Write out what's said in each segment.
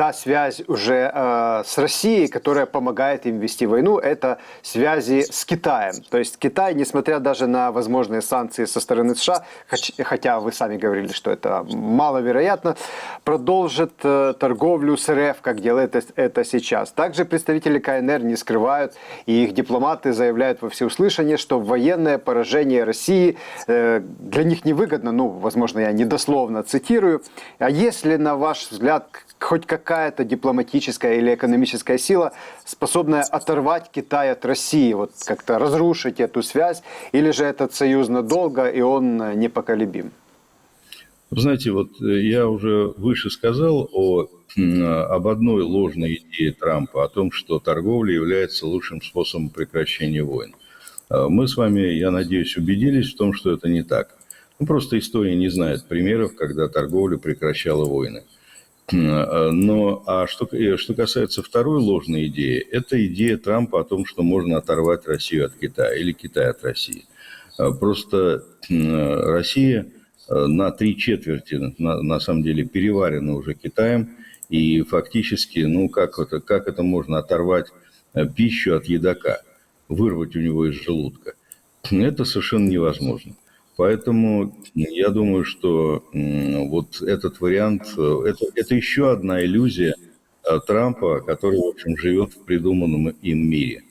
та связь уже э, с Россией, которая помогает им вести войну, это связи с Китаем. То есть Китай, несмотря даже на возможные санкции со стороны США, хотя вы сами говорили, что это маловероятно, продолжит э, торговлю с РФ, как делает это- сейчас. Также представители КНР не скрывают, и их дипломаты заявляют во всеуслышание, что военное поражение России э, для них невыгодно, ну, возможно, я недословно цитирую. А если, на ваш взгляд, хоть какая-то дипломатическая или экономическая сила, способная оторвать Китай от России, вот как-то разрушить эту связь, или же этот союз надолго, и он э, непоколебим? Знаете, вот э, я уже выше сказал о, м, об одной ложной идее Трампа, о том, что торговля является лучшим способом прекращения войн. Э, Мы с вами, я надеюсь, убедились в том, что это не так. Ну, просто история не знает примеров, когда торговля прекращала войны. Э, Но а что, э, что касается второй ложной идеи, это идея Трампа о том, что можно оторвать Россию от Китая или Китай от России. Э, Просто Россия на три четверти, на, на самом деле, переварена уже Китаем, и фактически, ну, как это, как это можно оторвать пищу от едока, вырвать у него из желудка? Это совершенно невозможно. Поэтому я думаю, что вот этот вариант, э, это, это еще одна иллюзия э, Трампа, который, в общем, живет в придуманном им мире.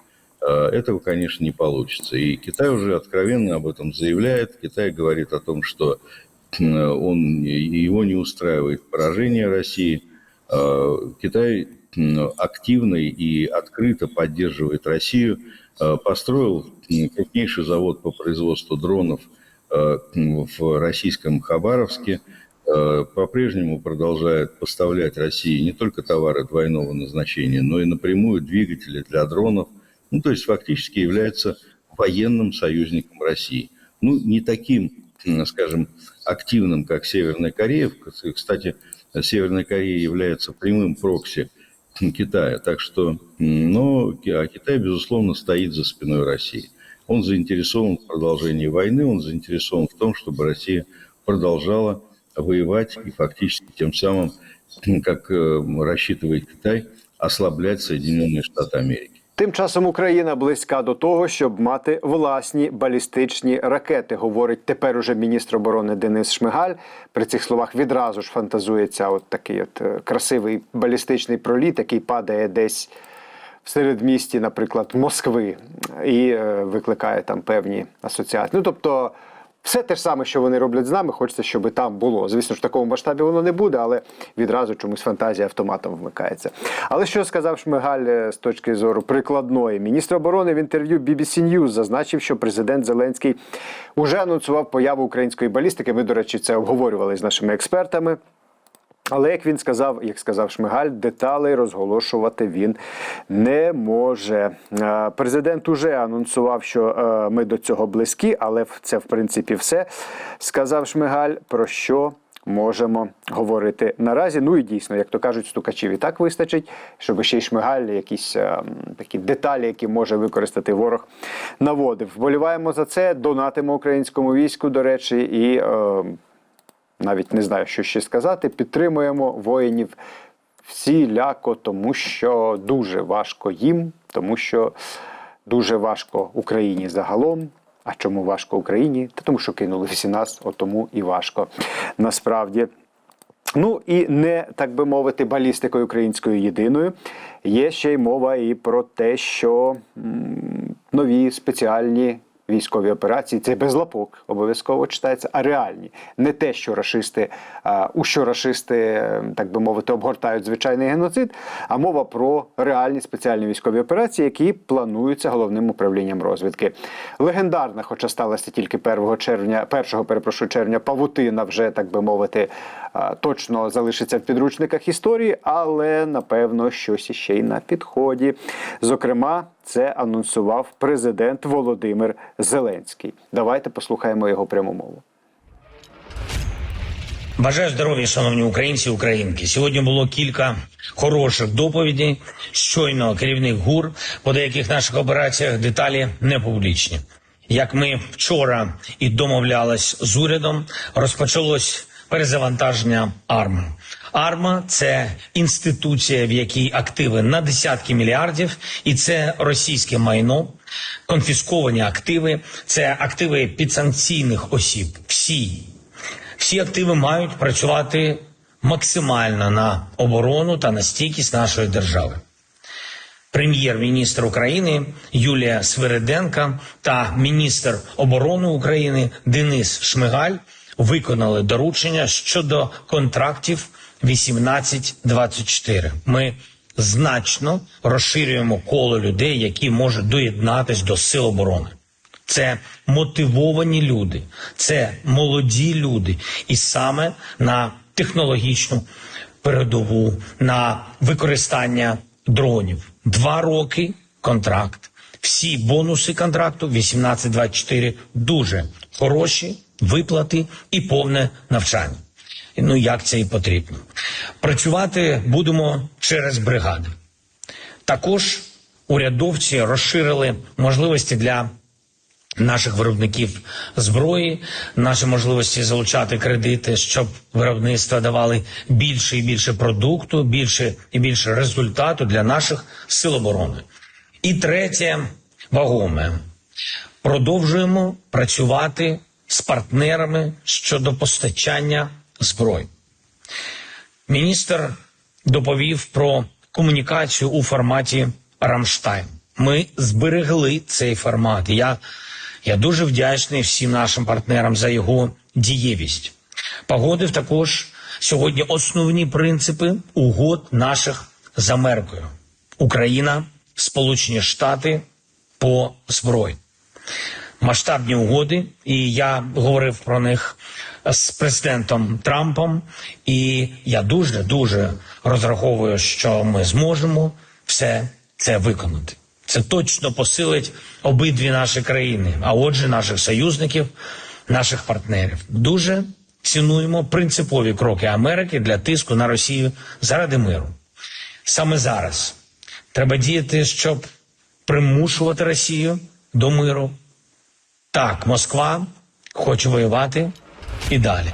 Э, Этого, конечно, не получится. И Китай уже откровенно об этом заявляет. Китай говорит о том, что он, его не устраивает поражение России. Китай активно и открыто поддерживает Россию. Построил крупнейший завод по производству дронов в российском Хабаровске. Э, По-прежнему продолжает поставлять России не только товары двойного назначения, но и напрямую двигатели для дронов. Ну, то есть фактически является военным союзником России. Ну, не таким, скажем, активным, как Северная Корея. Кстати, Северная Корея является прямым прокси Китая. Так что, но а Китай, безусловно, стоит за спиной России. Он заинтересован в продолжении войны, он заинтересован в том, чтобы Россия продолжала воевать и фактически тем самым, м, как э, рассчитывает Китай, ослаблять Соединенные Штаты Америки. Тим часом Україна близька до того, щоб мати власні балістичні ракети, говорить тепер уже міністр оборони Денис Шмигаль. При цих словах відразу ж фантазується от такий от е, красивий балістичний проліт, який падає десь в середмісті, наприклад, Москви, і е, викликає там певні асоціації. Ну тобто. Все те ж саме, що вони роблять з нами, хочеться, щоб там було. Звісно, ж в такому масштабі воно не буде, але відразу чомусь фантазія автоматом вмикається. Але що сказав Шмигаль е, з точки зору прикладної? Міністр оборони в інтерв'ю BBC News зазначив, що президент Зеленський уже анонсував появу української балістики. Ми, до речі, це обговорювали з нашими експертами. Але як він сказав, як сказав Шмигаль, деталей розголошувати він не може. Е, Президент уже анонсував, що е, ми до цього близькі, але це в принципі все. Сказав Шмигаль, про що можемо говорити наразі. Ну і дійсно, як то кажуть, стукачів і так вистачить, щоб ще й Шмигаль якісь е, такі деталі, які може використати ворог, наводив. Вболіваємо за це, донатимо українському війську, до речі, і. Навіть не знаю, що ще сказати. Підтримуємо воїнів всіляко, тому що дуже важко їм, тому що дуже важко Україні загалом. А чому важко Україні? Та тому, що кинули всі нас, от тому і важко насправді. Ну і не так би мовити, балістикою українською єдиною. Є ще й мова і про те, що нові спеціальні військові операції це без лапок обов'язково читається, а реальні. Не те, що рашисти, у що рашисти, е, так би мовити, обгортають звичайний геноцид, а мова про реальні спеціальні військові операції, які плануються головним управлінням розвідки. Легендарна, хоча сталася тільки 1 червня, 1, перепрошую, червня, павутина вже так би мовити, точно залишиться в підручниках історії, але напевно щось іще й на підході. Зокрема, це анонсував президент Володимир Зеленський. Давайте послухаємо його пряму мову. Бажаю здоров'я, шановні українці і українки. Сьогодні було кілька хороших доповідей. Щойно керівник ГУР по деяких наших операціях деталі не публічні. Як ми вчора і домовлялись з урядом, розпочалось перезавантаження армії. Арма це інституція, в якій активи на десятки мільярдів, і це російське майно, конфісковані активи, це активи підсанкційних осіб. Всі, всі активи мають працювати максимально на оборону та на стійкість нашої держави. Прем'єр-міністр України Юлія Свириденка та міністр оборони України Денис Шмигаль виконали доручення щодо контрактів 18-24. Ми значно розширюємо коло людей, які можуть доєднатись до сил оборони. Це мотивовані люди, це молоді люди, і саме на технологічну передову, на використання дронів. Два роки контракт. Всі бонуси контракту 18-24 дуже хороші, виплати і повне навчання. Ну як це і потрібно. Працювати будемо через бригади. Також урядовці розширили можливості для наших виробників зброї, наші можливості залучати кредити, щоб виробництва давали більше і більше продукту, більше і більше результату для наших сил оборони. І третє вагоме. Продовжуємо працювати з партнерами щодо постачання зброї. Міністр доповів про комунікацію у форматі Рамштайн. Ми зберегли цей формат. Я, я дуже вдячний всім нашим партнерам за його дієвість. Погодив також сьогодні основні принципи угод наших з Америкою: Україна, Сполучені Штати по зброї масштабні угоди, і я говорив про них з президентом Трампом. І я дуже дуже розраховую, що ми зможемо все це виконати. Це точно посилить обидві наші країни, а отже, наших союзників, наших партнерів. Дуже цінуємо принципові кроки Америки для тиску на Росію заради миру. Саме зараз треба діяти, щоб примушувати Росію до миру. Так, Москва хоче воювати і далі.